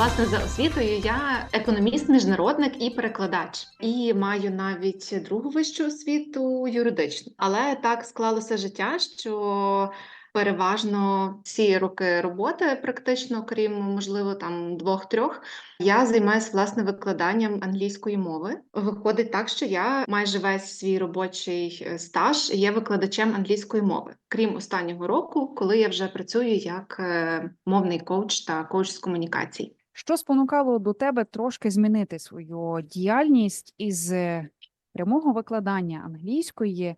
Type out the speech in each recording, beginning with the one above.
Власне, за освітою я економіст, міжнародник і перекладач, і маю навіть другу вищу освіту юридичну. Але так склалося життя, що переважно всі роки роботи, практично, крім можливо там двох-трьох, я займаюся власне викладанням англійської мови. Виходить так, що я майже весь свій робочий е, стаж є викладачем англійської мови, крім останнього року, коли я вже працюю як е, мовний коуч та коуч з комунікацій. Що спонукало до тебе трошки змінити свою діяльність із е, прямого викладання англійської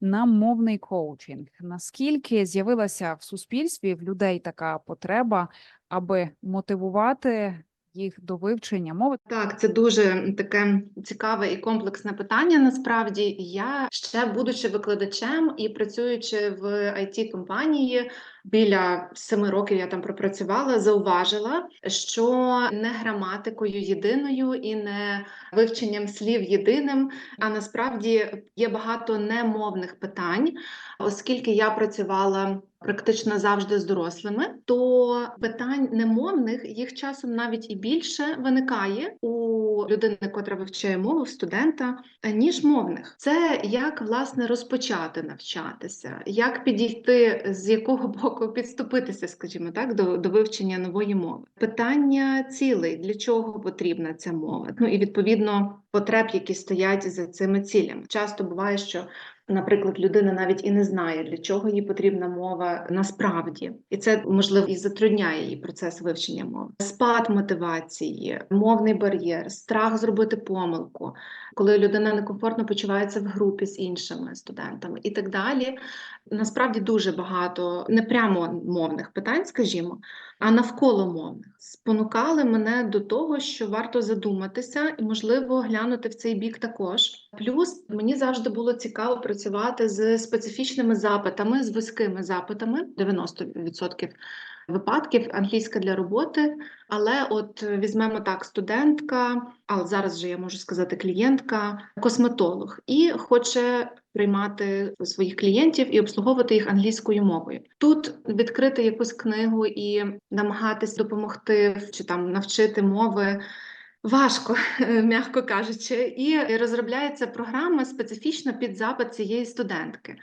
на мовний коучинг? Наскільки з'явилася в суспільстві в людей така потреба, аби мотивувати їх до вивчення мови? Так, це дуже таке цікаве і комплексне питання. Насправді я ще будучи викладачем і працюючи в it компанії біля семи років я там пропрацювала, зауважила, що не граматикою єдиною і не вивченням слів єдиним, а насправді є багато немовних питань, оскільки я працювала. Практично завжди з дорослими, то питань немовних їх часом навіть і більше виникає у людини, котра вивчає мову, студента, ніж мовних. Це як власне розпочати навчатися, як підійти, з якого боку підступитися, скажімо так, до, до вивчення нової мови. Питання цілей, для чого потрібна ця мова? Ну і відповідно потреб, які стоять за цими цілями. Часто буває, що Наприклад, людина навіть і не знає, для чого їй потрібна мова насправді, і це можливо і затрудняє її процес вивчення мови. Спад мотивації, мовний бар'єр, страх зробити помилку, коли людина некомфортно почувається в групі з іншими студентами і так далі. Насправді дуже багато не прямо мовних питань, скажімо, а навколо мовних спонукали мене до того, що варто задуматися і, можливо, глянути в цей бік також. Плюс мені завжди було цікаво працювати з специфічними запитами, з вузькими запитами 90% випадків англійська для роботи. Але от візьмемо так, студентка, а зараз вже я можу сказати клієнтка, косметолог, і хоче приймати своїх клієнтів і обслуговувати їх англійською мовою. Тут відкрити якусь книгу і намагатись допомогти чи там навчити мови. Важко, м'яко кажучи, і розробляється програма специфічно під запит цієї студентки.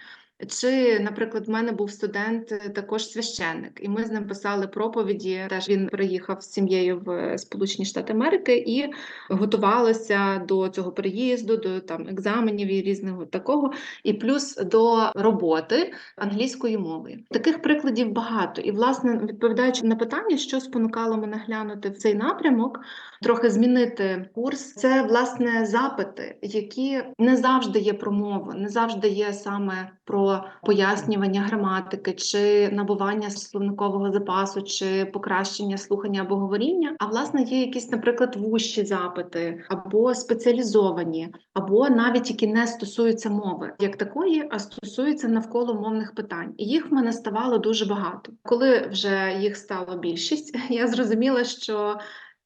Чи, наприклад, в мене був студент, е, також священник, і ми з ним писали проповіді. Теж він приїхав з сім'єю в Сполучені Штати Америки і готувалися до цього переїзду, до там екзаменів і різного такого, і плюс до роботи англійською мовою. Таких прикладів багато. І, власне, відповідаючи на питання, що спонукало мене глянути в цей напрямок, трохи змінити курс, це власне запити, які не завжди є про мову, не завжди є саме про пояснювання граматики, чи набування словникового запасу, чи покращення слухання або говоріння. А власне є якісь, наприклад, вущі запити, або спеціалізовані, або навіть які не стосуються мови, як такої, а стосуються навколо мовних питань. І їх в мене ставало дуже багато. Коли вже їх стало більшість, я зрозуміла, що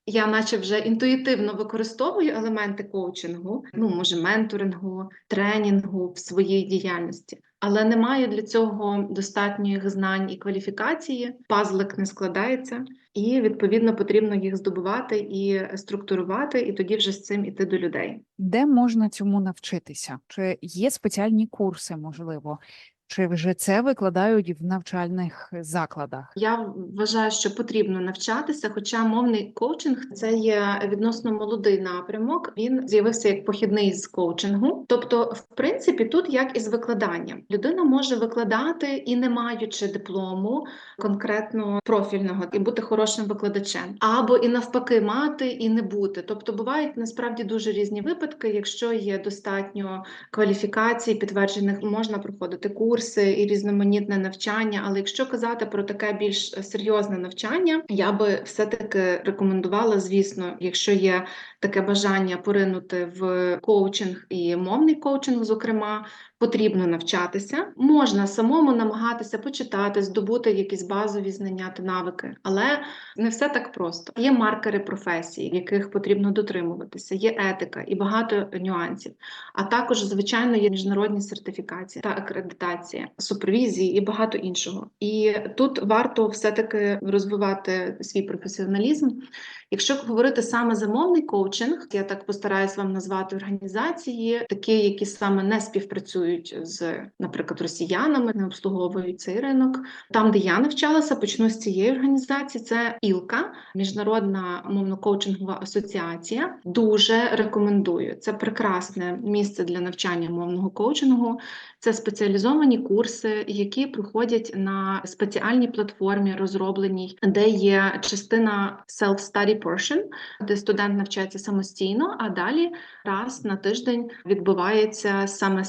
я, наче вже інтуїтивно використовую елементи коучингу, ну може менторингу, тренінгу в своїй діяльності, але не маю для цього достатньої знань і кваліфікації. Пазлик не складається, і відповідно потрібно їх здобувати і структурувати, і тоді вже з цим іти до людей. Де можна цьому навчитися? Чи є спеціальні курси, можливо? Чи вже це викладають в навчальних закладах? Я вважаю, що потрібно навчатися, хоча мовний коучинг це є відносно молодий напрямок. Він з'явився як похідний з коучингу. Тобто, в принципі, тут як і з викладанням, людина може викладати і не маючи диплому конкретно профільного, і бути хорошим викладачем, або і навпаки, мати і не бути. Тобто, бувають насправді дуже різні випадки. Якщо є достатньо кваліфікацій, підтверджених можна проходити курс курси і різноманітне навчання. Але якщо казати про таке більш серйозне навчання, я би все-таки рекомендувала, звісно, якщо є таке бажання поринути в коучинг і мовний коучинг, зокрема, потрібно навчатися. Можна самому намагатися почитати, здобути якісь базові знання та навики, але не все так просто. Є маркери професії, яких потрібно дотримуватися, є етика і багато нюансів. А також, звичайно, є міжнародні сертифікації та акредитація, супервізії і багато іншого. І тут варто все-таки розвивати свій професіоналізм Якщо говорити саме за мовний коучинг, я так постараюсь вам назвати організації, такі, які саме не співпрацюють з, наприклад, росіянами, не обслуговують цей ринок. Там, де я навчалася, почну з цієї організації. Це ІЛКА, міжнародна мовно-коучингова асоціація. Дуже рекомендую. Це прекрасне місце для навчання мовного коучингу. Це спеціалізовані курси, які проходять на спеціальній платформі, розробленій, де є частина self-study portion, де студент навчається самостійно, а далі раз на тиждень відбуваються саме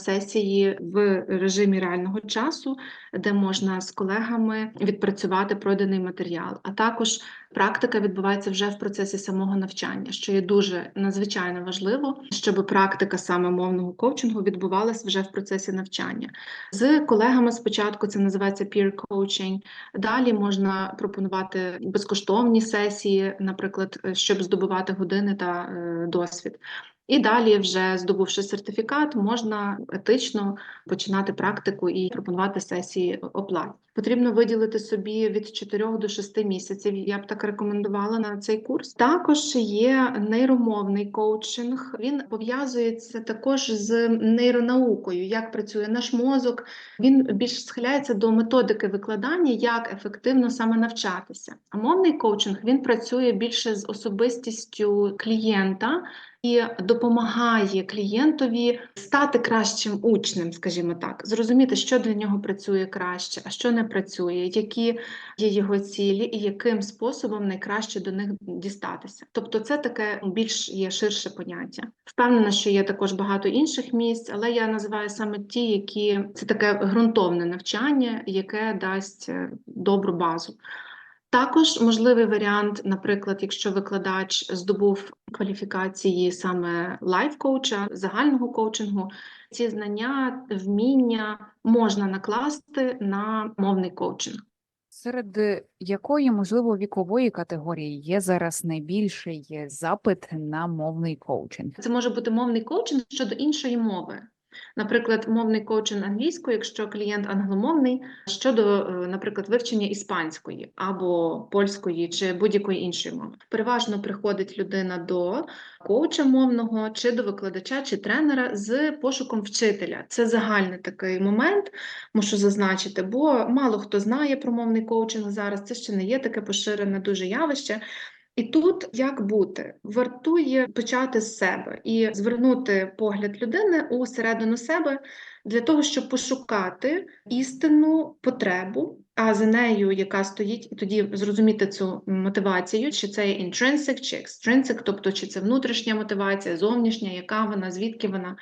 сесії в режимі реального часу, де можна з колегами відпрацювати пройдений матеріал. А також практика відбувається вже в процесі самого навчання, що є дуже надзвичайно важливо, щоб практика саме мовного коучингу відбувалась вже в процесі навчання. З колегами спочатку це називається peer coaching, Далі можна пропонувати безкоштовні сесії, наприклад, щоб здобувати години та е, досвід. І далі, вже здобувши сертифікат, можна етично починати практику і пропонувати сесії оплат. Потрібно виділити собі від 4 до 6 місяців. Я б так рекомендувала на цей курс. Також є нейромовний коучинг. Він пов'язується також з нейронаукою, як працює наш мозок. Він більш схиляється до методики викладання, як ефективно саме навчатися. А мовний коучинг він працює більше з особистістю клієнта і допомагає клієнтові стати кращим учнем, скажімо так, зрозуміти, що для нього працює краще, а що не працює, які є його цілі і яким способом найкраще до них дістатися. Тобто, це таке більш є ширше поняття. Впевнена, що є також багато інших місць, але я називаю саме ті, які це таке ґрунтовне навчання, яке дасть е, добру базу. Також можливий варіант, наприклад, якщо викладач здобув кваліфікації саме лайф-коуча, загального коучингу, ці знання, вміння можна накласти на мовний коучинг. Серед якої, можливо, вікової категорії є зараз найбільший запит на мовний коучинг? Це може бути мовний коучинг щодо іншої мови. Наприклад, мовний коучинг англійської, якщо клієнт англомовний, щодо, е, наприклад, вивчення іспанської або польської чи будь-якої іншої мови. Переважно приходить людина до коуча мовного, чи до викладача, чи тренера з пошуком вчителя. Це загальний такий момент, мушу зазначити, бо мало хто знає про мовний коучинг зараз. Це ще не є таке поширене дуже явище. І тут як бути? Вартує почати з себе і звернути погляд людини у середину себе для того, щоб пошукати істинну потребу, а за нею, яка стоїть, і тоді зрозуміти цю мотивацію, чи це є intrinsic, чи extrinsic, тобто чи це внутрішня мотивація, зовнішня, яка вона, звідки вона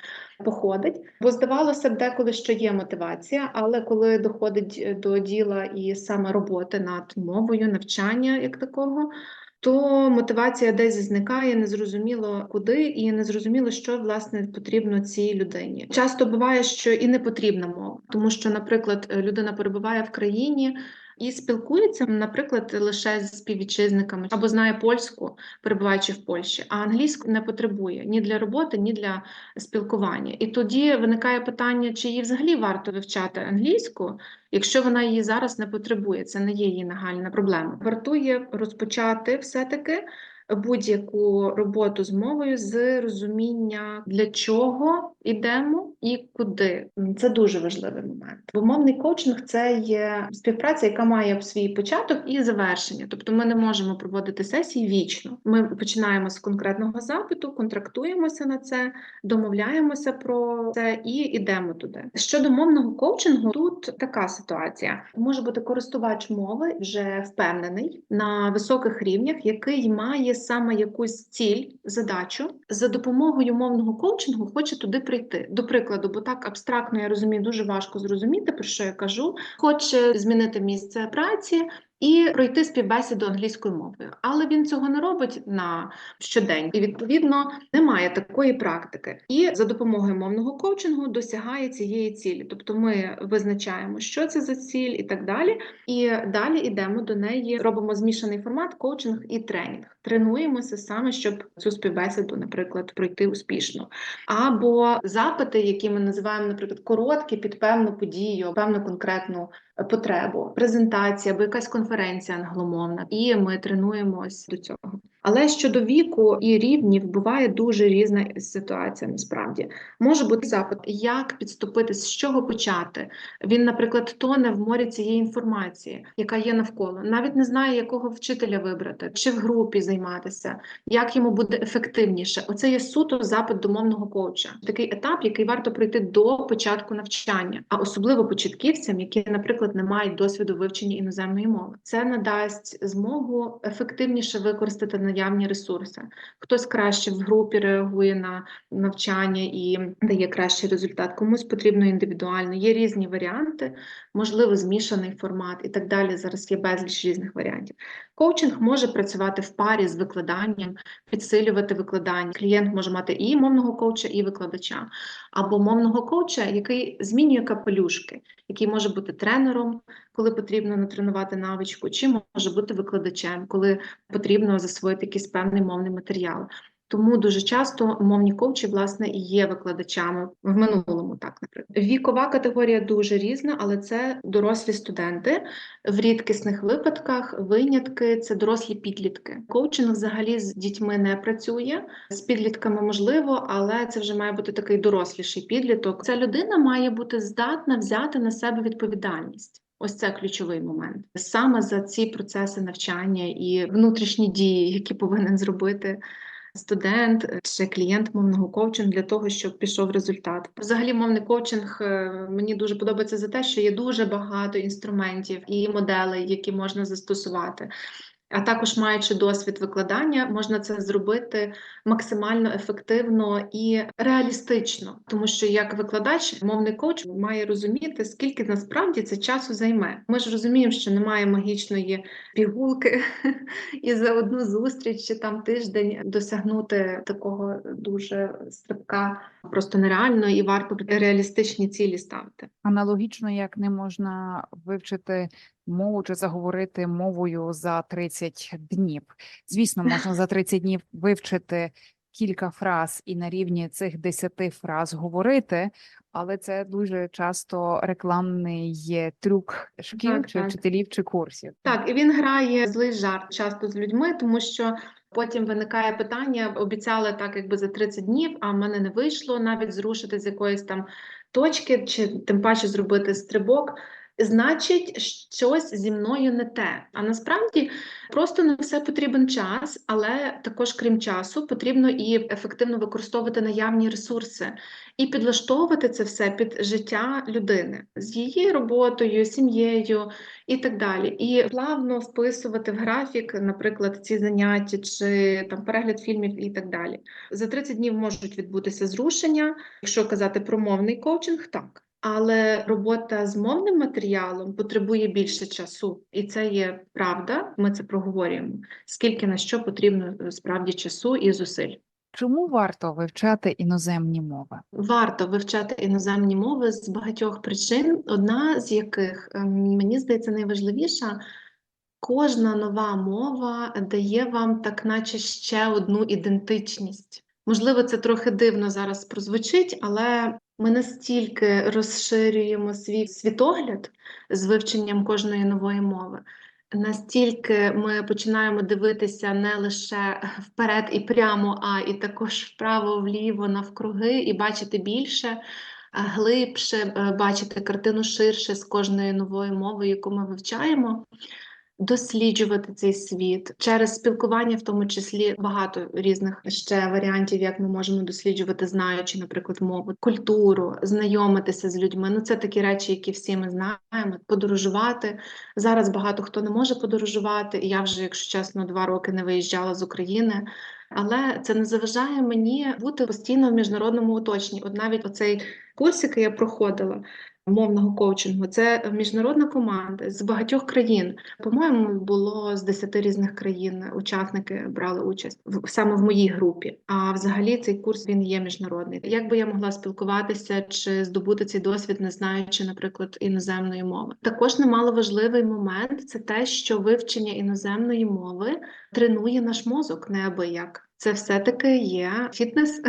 походить. Бо здавалося б, деколи що є мотивація, але коли доходить до діла і саме роботи над мовою, навчання як такого то мотивація десь зникає, незрозуміло куди, і незрозуміло, що власне потрібно цій людині. Часто буває, що і не потрібна мова, тому що, наприклад, людина перебуває в країні. І спілкується, наприклад, лише з співвітчизниками або знає польську, перебуваючи в Польщі, а англійську не потребує ні для роботи, ні для спілкування. І тоді виникає питання, чи їй взагалі варто вивчати англійську, якщо вона її зараз не потребує, це не є її нагальна проблема. Вартує розпочати все-таки будь-яку роботу з мовою з розуміння, для чого йдемо і куди. Це дуже важливий момент. Бо мовний коучинг це є співпраця, яка має свій початок і завершення. Тобто ми не можемо проводити сесії вічно. Ми починаємо з конкретного запиту, контрактуємося на це, домовляємося про це і йдемо туди. Щодо мовного коучингу, тут така ситуація: може бути користувач мови вже впевнений на високих рівнях, який має саме якусь ціль, задачу за допомогою мовного коучингу, хоче туди прийти. До прикладу, бо так абстрактно я розумію, дуже важко зрозуміти, про що я кажу. Хоче змінити місце праці. І пройти співбесіду англійською мовою, але він цього не робить на щодень, і відповідно немає такої практики. І за допомогою мовного коучингу досягає цієї цілі. Тобто ми визначаємо, що це за ціль, і так далі. І далі йдемо до неї, робимо змішаний формат, коучинг і тренінг. Тренуємося саме, щоб цю співбесіду, наприклад, пройти успішно. Або запити, які ми називаємо, наприклад, короткі під певну подію, певну конкретну потребу, презентація або якась конференція англомовна, і ми тренуємось до цього. Але щодо віку і рівнів буває дуже різна ситуація. Насправді може бути запит, як підступитись, з чого почати. Він, наприклад, тоне в морі цієї інформації, яка є навколо, навіть не знає, якого вчителя вибрати, чи в групі займатися, як йому буде ефективніше. Оце є суто запит до мовного коуча. Такий етап, який варто пройти до початку навчання, а особливо початківцям, які, наприклад, не мають досвіду вивчення іноземної мови. Це надасть змогу ефективніше використати наявні ресурси. Хтось краще в групі реагує на навчання і дає кращий результат. Комусь потрібно індивідуально. Є різні варіанти, можливо, змішаний формат і так далі. Зараз є безліч різних варіантів. Коучинг може працювати в парі з викладанням, підсилювати викладання. Клієнт може мати і мовного коуча, і викладача, або мовного коуча, який змінює капелюшки, який може бути тренером, коли потрібно натренувати навичку, чи може бути викладачем, коли потрібно засвоїти якийсь певний мовний матеріал. Тому дуже часто мовні коучі, власне, і є викладачами в минулому, так наприклад. Вікова категорія дуже різна, але це дорослі студенти. В рідкісних випадках винятки це дорослі підлітки. Коучинг взагалі з дітьми не працює. З підлітками можливо, але це вже має бути такий доросліший підліток. Ця людина має бути здатна взяти на себе відповідальність. Ось це ключовий момент саме за ці процеси навчання і внутрішні дії, які повинен зробити студент чи клієнт мовного коучингу для того, щоб пішов результат. Взагалі, мовний коучинг е, мені дуже подобається за те, що є дуже багато інструментів і моделей, які можна застосувати. А також маючи досвід викладання, можна це зробити максимально ефективно і реалістично, тому що як викладач, мовний коуч має розуміти, скільки насправді це часу займе. Ми ж розуміємо, що немає магічної пігулки, і за одну зустріч чи там тиждень досягнути такого дуже стрибка просто нереально, і варто реалістичні цілі ставити. Аналогічно, як не можна вивчити мову чи заговорити мовою за 30 днів. Звісно, можна за 30 днів вивчити кілька фраз і на рівні цих 10 фраз говорити, але це дуже часто рекламний є трюк шкіл Так, чи так. вчителів чи курсів. Так, і він грає злий жарт часто з людьми, тому що потім виникає питання: обіцяли так, якби за 30 днів, а в мене не вийшло навіть зрушити з якоїсь там точки, чи тим паче зробити стрибок. Значить, щось зі мною не те. А насправді просто на все потрібен час, але також, крім часу, потрібно і ефективно використовувати наявні ресурси і підлаштовувати це все під життя людини з її роботою, сім'єю і так далі. І плавно вписувати в графік, наприклад, ці заняття чи там перегляд фільмів і так далі. За 30 днів можуть відбутися зрушення. Якщо казати про мовний коучинг, так. Але робота з мовним матеріалом потребує більше часу, і це є правда. Ми це проговорюємо. Скільки на що потрібно е, справді часу і зусиль. Чому варто вивчати іноземні мови? Варто вивчати іноземні мови з багатьох причин, одна з яких ем, мені здається найважливіша. Кожна нова мова дає вам так, наче ще одну ідентичність. Можливо, це трохи дивно зараз прозвучить, але ми настільки розширюємо свій світогляд з вивченням кожної нової мови, настільки ми починаємо дивитися не лише вперед і прямо, а і також вправо, вліво, навкруги, і бачити більше, е, глибше, е, бачити картину ширше з кожною новою мовою, яку ми вивчаємо. Досліджувати цей світ через спілкування, в тому числі багато різних ще варіантів, як ми можемо досліджувати, знаючи, наприклад, мову, культуру, знайомитися з людьми. Ну це такі речі, які всі ми знаємо. Подорожувати зараз багато хто не може подорожувати. Я вже, якщо чесно, два роки не виїжджала з України. Але це не заважає мені бути постійно в міжнародному оточенні. От навіть оцей курс, який я проходила мовного коучингу, це міжнародна команда з багатьох країн. По-моєму, було з 10 різних країн учасники брали участь в- саме в моїй групі. А взагалі цей курс він є міжнародний. Як би я могла спілкуватися чи здобути цей досвід, не знаючи, наприклад, іноземної мови? Також немало важливий момент це те, що вивчення іноземної мови тренує наш мозок неабияк. Це все-таки є фітнес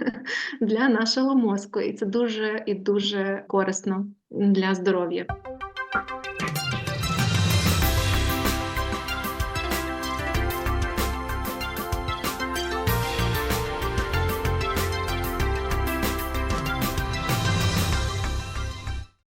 для нашого мозку, і це дуже і дуже корисно для здоров'я.